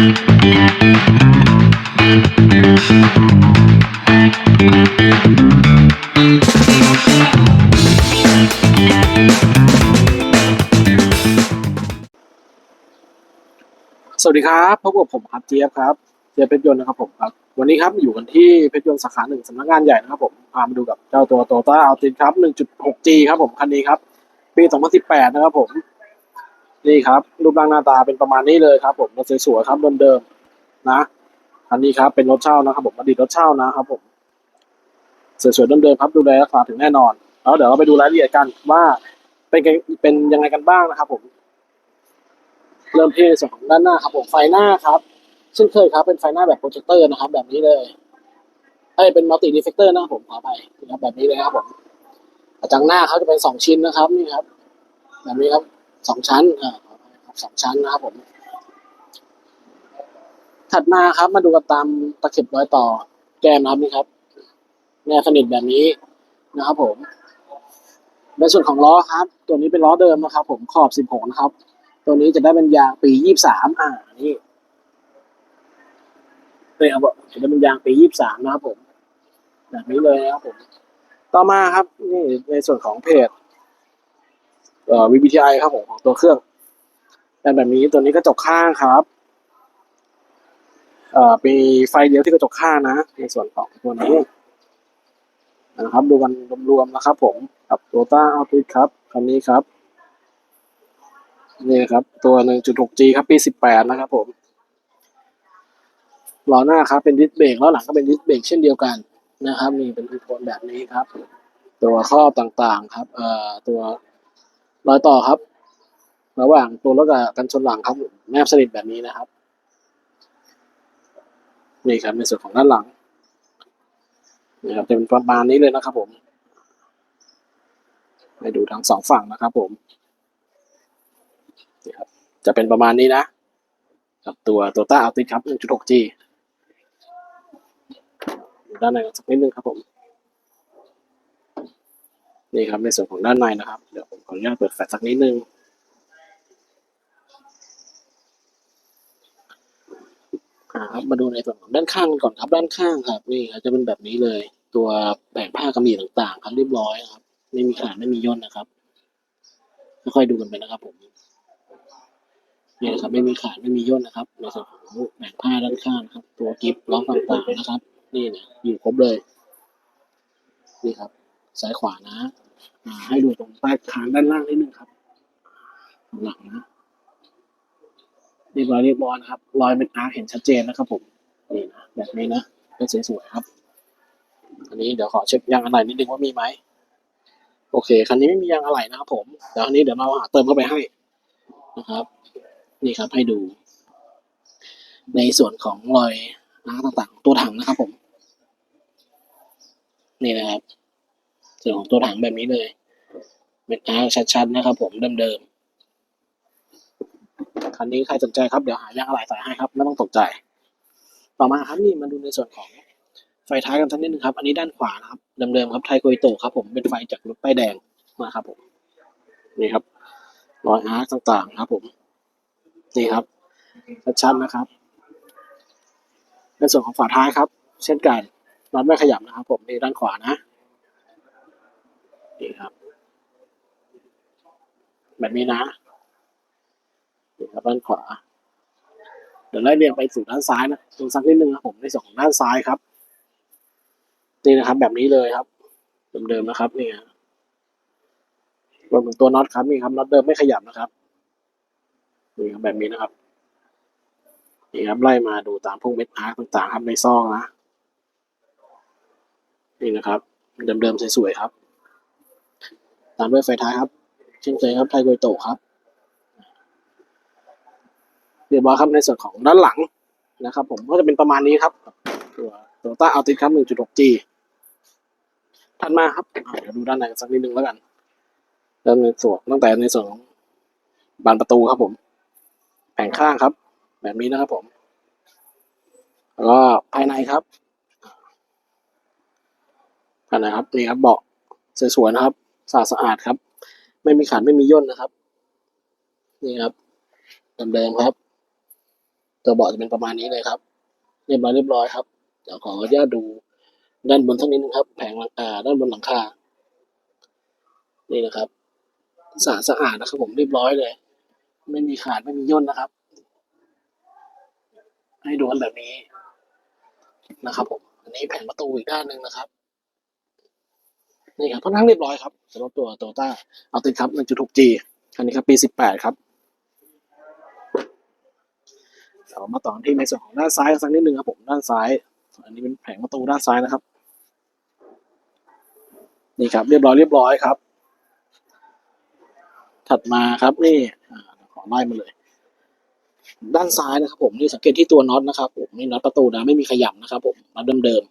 สวัสดีครับพบกับผมครับเจี๊ยบครับเจี๊ยบเพชรยนต์นะครับผมครับ วันนี้ครับอยู่กันที่เพชรยนต์สาขาหนึ่งสำนักงานใหญ่นะครับผมพามาดูกับเจ้าตัวโตต้าอัลตินครับ 1.6G ครับผมคันนี้ครับ ปี 2018 นะครับผม นี่ครับรูปร่างหน้าตาเป็นประมาณนี้เลยครับ ผมรถสวยๆครับเดิมๆนะคันนี้ครับเป็นรถเช่านะครับ ผมอดีตรถเช่านะครับ ผมสวยๆเดิมๆครับดูแลรักษาถึงแน่นอนแล้วเดี๋ยวเราไปดูรายละเอียดกันว่าเป็นเป็นยังไงกันบ้างนะครับ ผม เริ่มที่ในส่วนของด้านหน้าครับ ผมไฟหน้าครับเช่นเคยครับ เป็นไฟหน้าแบบโปรเจคเตอร์นะครับ แบบนี้เลยเอ้เป็นมัลติดีเฟกเตอร์นะครับผมขออภัยนะครับแบบนี้เลยครับผมกระจังหน้าเขาจะเป็นสองชิ้นนะครับ นี่ครับ แบบนี้ครับ สองชั้นอ่าขออภัยครับสองชั้นนะครับผม ถัดมาครับมาดูกันตามตะเข็บรอยต่อ แก้มนะครับนี่ครับแนวสนิทแบบนี้นะครับ ผมในส่วนของล้อครับ ตัวนี้เป็นล้อเดิมนะครับ ผมขอบ16นะครับ ตัวนี้จะได้เป็นยางปี23อ่านี่นี่ครับผมจะได้เป็นยางปี23นะครับ ผม แบบนี้เลยนะครับผม ต่อมาครับ นี่ในส่วนของเพจ เอ่อ VBTI ครับผมของตัวเครื่องเป็นแบบนี้ตัวนี้กระจกข้างครับเอ่อมีไฟเลี้ยวที่กระจกข้างนะ ในส่วนของตัวนี้นะครับ ดูกันรวมๆนะครับ ผมกับ Toyota Altis ครับคันนี้ครับนี่ครับ ตัว 1.6G ครับ ปี 18 นะครับผมล้อหน้าครับเป็นดิสเบรกล้อหลังก็เป็นดิสเบรกเช่นเดียวกันนะครับนี่เป็นโทนแบบนี้ครับ ตัวครอบต่างๆ ครับเอ่อตัว รอยต่อครับ ระหว่างตัวรถกับกันชนหลังครับแนบสนิทแบบนี้นะครับ นี่ครับในส่วนของด้านหลังนี่ครับจะเป็นประมาณนี้เลยนะครับ ผมไปดูทั้งสองฝั่งนะครับ ผมนี่ครับ จะเป็นประมาณนี้นะกับตัวตัวต้าอัลติครับ 1.6G ดูด้านในสักนิดนึงครับผม นี่ครับในส่วนของด้านในนะครับ เดี๋ยวผมขออนุญาตเปิดแฟลชสักนิดนึงครับมาดูในส่วนของด้านข้างก่อนครับด้านข้างครับ นี่ครับจะเป็นแบบนี้เลย ตัวแบ่งผ้ากำมะหยี่ต่างๆ ครับเรียบร้อยครับไม่มีขาดไม่มีย่นนะครับค่อยๆดูกันไปนะครับ ผมนี่นะครับ ไม่มีขาดไม่มีย่นนะครับในส่วนของแบ่งผ้าด้านข้างครับ ตัวกิฟต์ล้อต่างๆนะครับ นี่เนี่ยอยู่ครบเลย นี่ครับ ซ้ายขวานะให้ดูตรงใต้คางด้านล่างนิดนึงครับหลังนะเรียบร้อยเรียบร้อยนะครับรอยเป็นอาร์คเห็นชัดเจนนะครับผมนี่นะแบบนี้นะเป็นสวยๆครับ อันนี้เดี๋ยวขอเช็คยางอะไหล่นิดนึงว่ามีไหมโอเคคันนี้ไม่มียางอะไหล่นะครับผมเดี๋ยวอันนี้เดี๋ยวเราหาเติมเข้าไปให้นะครับ นี่ครับให้ดู ในส่วนของรอยน้ำต่างๆ ตัวถังนะครับผม นี่นะครับ ส่วนของตัวถังแบบนี้เลย เป็นอาร์ชัดๆนะครับ ผมเดิมๆคันนี้ใครสนใจครับเดี๋ยวหายางอะไหล่ใส่ให้ครับไม่ต้องตกใจ ต่อมาครับนี่มาดูในส่วนของไฟท้ายกันสักนิดนึงครับ อันนี้ด้านขวานะครับเดิมๆครับไทโกยโตครับ ผมเป็นไฟจากรถป้ายแดงมาครับ ผมนี่ครับรอยอาร์ต่างๆครับ ผมนี่ครับชัดๆนะครับในส่วนของฝาท้ายครับ เช่นกันน็อตไม่ขยับนะครับ ผมนี่ด้านขวานะ นี่ครับ แบบนี้นะนี่ครับด้านขวา เดี๋ยวไล่เรียงไปสู่ด้านซ้ายนะดูสักนิดนึงครับผมในส่วนของด้านซ้ายครับนี่นะครับ แบบนี้เลยครับ เดิมๆนะครับนี่ฮะรวมถึงตัวน็อตครับนี่ครับน็อตเดิมไม่ขยับนะครับนี่ครับแบบนี้นะครับนี่ครับไล่มาดูตามพวกเม็ดอาร์คต่างๆ ครับในซองนะนี่นะครับ เดิมๆสวยๆครับ ตามด้วยไฟท้ายครับเช่นเคยครับไทโกโตครับ เรียบร้อยครับในส่วนของด้านหลังนะครับ ผมก็จะเป็นประมาณนี้ครับ ตัวตัวต้าอัลติครับ 1.6G ถัดมาครับเดี๋ยวดูด้านในกันสักนิดนึงแล้วกันเริ่มในส่วนตั้งแต่ในส่วนของบานประตูครับผม แผงข้างครับ แบบนี้นะครับผม แล้วก็ภายในครับภายในครับนี่ครับเบาะสวยๆนะครับ สะอาดสะอาดครับ ไม่มีขาดไม่มีย่นนะครับ นี่ครับเดิมๆครับ ตัวเบาะจะเป็นประมาณนี้เลยครับ เรียบร้อยเรียบร้อยครับเดี๋ยวขออนุญาตดูด้านบนสักนิดนึงครับ แผงหลังอ่าด้านบนหลังคา นี่นะครับสะอาดสะอาดนะครับ ผมเรียบร้อยเลย ไม่มีขาดไม่มีย่นนะครับ ให้ดูกันแบบนี้นะครับผม อันนี้แผงประตูอีกด้านหนึ่งนะครับ นี่ครับค่อนข้างเรียบร้อยครับสำหรับตัวโตต้าเอาติดครับ 1.6G อันนี้ครับปี 18 ครับเรามาต่อที่ในส่วนของด้านซ้ายสักนิดนึงครับผมด้านซ้าย อันนี้เป็นแผงประตูด้านซ้ายนะครับ นี่ครับเรียบร้อยเรียบร้อยครับ ถัดมาครับนี่ขอไล่มาเลย ด้านซ้ายนะครับ ผมนี่สังเกตที่ตัวน็อตนะครับผมนี่น็อตประตูนะไม่มีขยับนะครับ ผมน็อตเดิม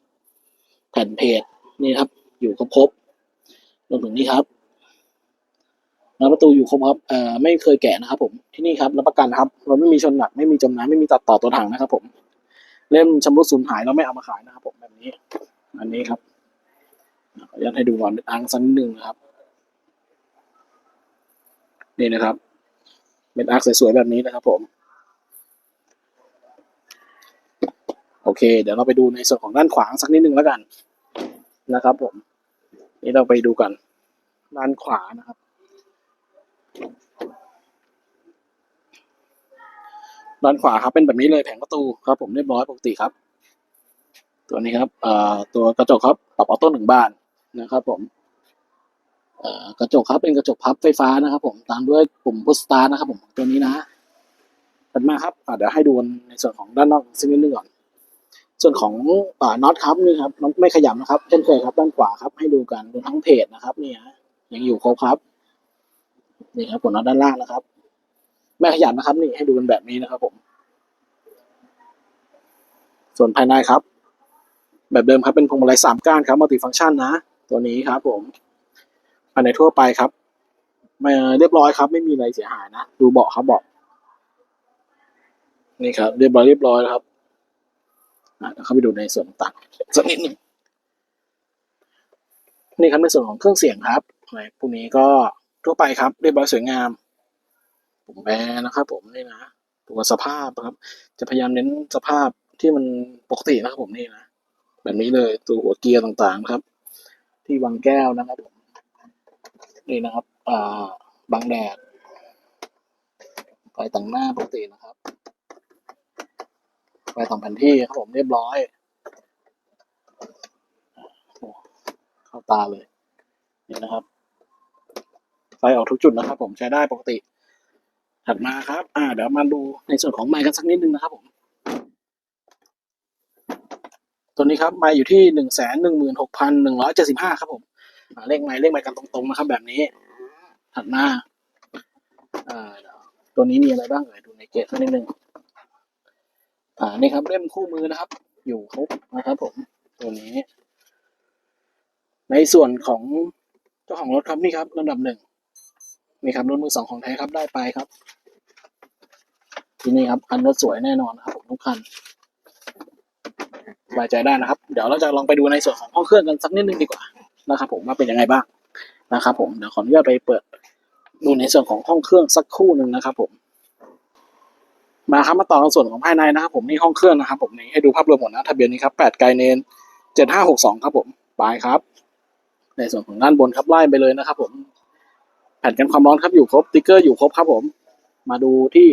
ๆแผ่นเพจนี่ครับ อยู่ครบ รวมถึงนี่ครับน็อตประตูอยู่ครบครับเอ่อไม่เคยแกะนะครับผมที่นี่ครับรับประกันครับเราไม่มีชนหนักไม่มีจมน้ำไม่มีตัดต่อตัวถังนะครับ ผมเล่มชำรุดสูญหายเราไม่เอามาขายนะครับ ผมแบบนี้ อันนี้ครับขออนุญาตให้ดูก่อนเป็นอังสักนิดนึงนะครับนี่นะครับ เป็นอาร์คสวยๆแบบนี้นะครับ ผม โอเค เดี๋ยวเราไปดูในส่วนของด้านขวาสักนิดนึงแล้วกันนะครับ ผม นี่เราไปดูกันด้านขวานะครับ ด้านขวาครับเป็นแบบนี้เลยแผงประตูครับ ผมเรียบร้อยปกติครับ ตัวนี้ครับเอ่อตัวกระจกครับปรับออโต้หนึ่งบานนะครับ ผมเอ่อกระจกครับเป็นกระจกพับไฟฟ้านะครับ ผมตามด้วยปุ่มพุชสตาร์นะครับ ผมตัวนี้นะถัดมาครับเดี๋ยวให้ดูในส่วนของด้านนอกสักนิดนึงก่อน ส่วนของอ่าน็อตครับนี่ครับไม่ขยับนะครับเช่นเคยครับด้านขวาครับให้ดูกันรวมทั้งเพจนะครับนี่ฮะยังอยู่ครบครับนี่ครับผลน็อตด้านล่างนะครับ ไม่ขยับนะครับ นี่ให้ดูกันแบบนี้นะครับ ผม ส่วนภายในครับ แบบเดิมครับเป็นพวงมาลัยสามก้านครับมัลติฟังก์ชันนะตัวนี้ครับ ผมภายในทั่วไปครับม่เรียบร้อยครับ ไม่มีอะไรเสียหายนะดูเบาะครับเบาะนี่ครับ เรียบร้อยเรียบร้อยแล้วครับ เข้าไปดูในส่วนต่างสักนิดนึงนี่ครับในส่วนของเครื่องเสียงครับพวกนี้ก็ทั่วไปครับเรียบร้อยสวยงามผมแบรนะครับ ผมนี่นะตัวสภาพครับ จะพยายามเน้นสภาพที่มันปกตินะครับผมนี่นะแบบนี้เลยตัวหัวเกียร์ต่างๆครับ ที่วางแก้วนะครับผมนี่นะครับอ่าบังแดดไฟต่างหน้าปกตินะครับ ไฟสองแผ่นที่ครับผมเรียบร้อยโอ้เข้าตาเลยนี่นะครับไฟออกทุกจุดนะครับ ผมใช้ได้ปกติ ถัดมาครับ อ่า เดี๋ยวมาดูในส่วนของไมค์กันสักนิดนึงนะครับ ผม ตัวนี้ครับไมค์อยู่ที่หนึ่งแสนหนึ่งหมื่นหกพันหนึ่งร้อยเจ็ดสิบห้าครับผมเลขไมค์เลขไมค์กันตรงๆนะครับ แบบนี้ ถัดมา อ่า ตัวนี้มีอะไรบ้างเอ่ยดูในเกจสักนิดนึง อ่านี่ครับเล่มคู่มือนะครับ อยู่ครบนะครับผมตัวนี้ ในส่วนของเจ้าของรถครับนี่ครับลำดับหนึ่งนี่ครับรถมือสองของไทยครับได้ไปครับ ที่นี่ครับคันรถสวยแน่นอนนะครับผมทุกคันสบายใจได้นะครับ เดี๋ยวเราจะลองไปดูในส่วนของห้องเครื่องกันสักนิดนึงดีกว่านะครับ ผมว่าเป็นยังไงบ้างนะครับ ผมเดี๋ยวขออนุญาตไปเปิดดูในส่วนของห้องเครื่องสักครู่หนึ่งนะครับ ผม มาครับมาต่อในส่วนของภายในนะครับผมนี่ห้องเครื่องนะครับผมนี่ให้ดูภาพรวมหมดนะทะเบียนนี้ครับแปดไกเนนเจ็ดห้าหกสองครับผมไปครับ ในส่วนของด้านบนครับไล่ไปเลยนะครับ ผมแผ่นกันความร้อนครับอยู่ครบติ๊กเกอร์อยู่ครบครับผม มาดูที่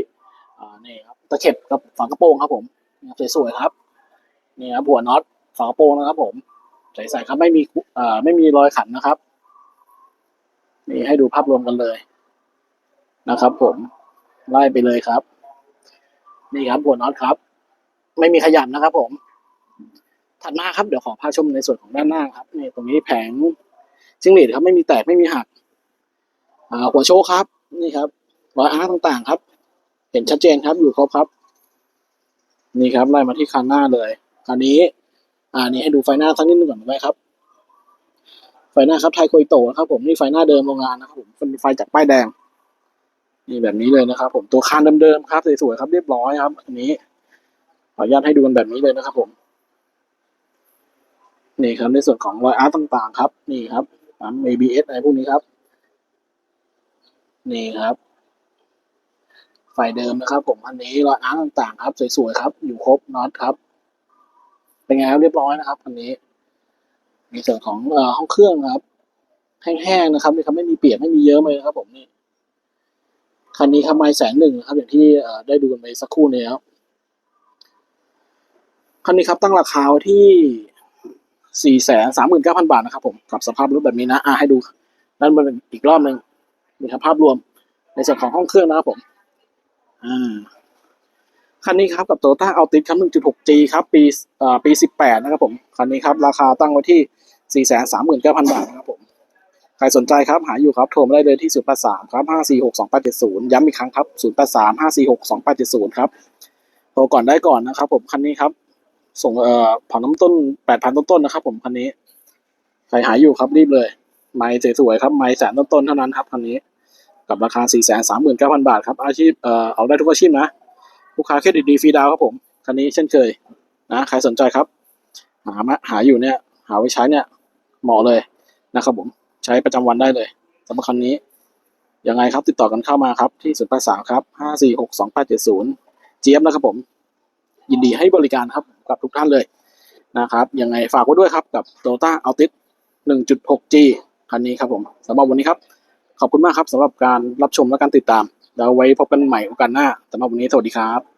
นี่ครับตะเข็บกับฝากระโปรงครับผมสวยๆครับนี่ครับหัวน็อตฝากระโปรงนะครับ ผมใส่ๆครับไม่มีไม่มีรอยขันนะครับนี่ให้ดูภาพรวมกันเลยนะครับ ผมไล่ไปเลยครับ นี่ครับหัวน็อตครับ ไม่มีขยันนะครับ ผม ถัดมาครับเดี๋ยวขอพาชมในส่วนของด้านหน้าครับนี่ตรงนี้แผงจิ้งหรีดครับ ไม่มีแตกไม่มีหักหัวโชว์ครับ นี่ครับรอยอาร์ต่างๆครับ เห็นชัดเจนครับอยู่ครบครับ นี่ครับไล่มาที่คันหน้าเลยคันนี้ อ่านี่ให้ดูไฟหน้าสักนิดนึงก่อนไหมครับ ไฟหน้าครับไทยโคยโตนะครับ ผมนี่ไฟหน้าเดิมโรงงานนะครับผมเป็นไฟจากป้ายแดง นี่แบบนี้เลยนะครับ ผมตัวคานเดิมๆครับสวยๆครับเรียบร้อยครับ อันนี้ขออนุญาตให้ดูกันแบบนี้เลยนะครับ ผม นี่ครับในส่วนของรอยอาร์ตต่างๆ ครับ นี่ครับปั๊ม ABS อะไรพวกนี้ครับ นี่ครับไฟเดิมนะครับ ผมอันนี้รอยอาร์ตต่างๆ ครับสวยๆครับ อยู่ครบน็อตครับ เป็นไงครับเรียบร้อยนะครับอันนี้ในส่วนของห้องเครื่องครับ แห้งๆนะครับนี่ครับไม่มีเปียกไม่มีเยิ้มเลยนะครับ ผมนี่ คันนี้ครับไม่แสนหนึ่งนะครับอย่างที่ได้ดูกันไปสักครู่นี้แล้วคันนี้ครับตั้งราคาที่สี่แสนสามหมื่นเก้าพันบาทนะครับผมกับสภาพรถแบบนี้นะอะให้ดูด้านบนอีกรอบหนึ่งนี่ครับภาพรวมในส่วนของห้องเครื่องนะครับผมอ่าคันนี้ครับกับ Toyota Altis ครับ 1.6G ครับปีเอ่อปี18นะครับผมคันนี้ครับราคาตั้งไว้ที่439,000บาทนะครับผม ใครสนใจครับหาอยู่ครับโทรมาได้เลยที่ 083 ครับ 5462870 ย้ำอีกครั้งครับ 083 5462870 ครับโทรก่อนได้ก่อนนะครับ ผมคันนี้ครับ ส่งเอ่อผ่อนน้ำต้น 8,000 ต้นๆนะครับ ผมคันนี้ใครหาอยู่ครับรีบเลย ไม้สวยๆครับไม้แสนต้นๆเท่านั้นครับคันนี้ กับราคา 439,000 บาทครับอาชีพเอ่อเอาได้ทุกอาชีพนะลูกค้าเครดิตดีฟรีดาวครับผมคันนี้เช่นเคยนะใครสนใจครับ หามาหาอยู่เนี่ย หาไว้ใช้เนี่ยเหมาะเลยนะครับผม ใช้ประจำวันได้เลยสำหรับคันนี้ยังไงครับติดต่อกันเข้ามาครับที่0 8 3ครับ546 2870เจ็ดศูนย์เจี๊ยบนะครับผม ยินดีให้บริการครับกับทุกท่านเลยนะครับยังไงฝากไว้ด้วยครับกับ Toyota Altis 1.6G คันนี้ครับผมสำหรับวันนี้ครับ ขอบคุณมากครับสำหรับการรับชมและการติดตาม แล้วไว้พบกันใหม่โอกาสหน้าสำหรับวันนี้สวัสดีครับ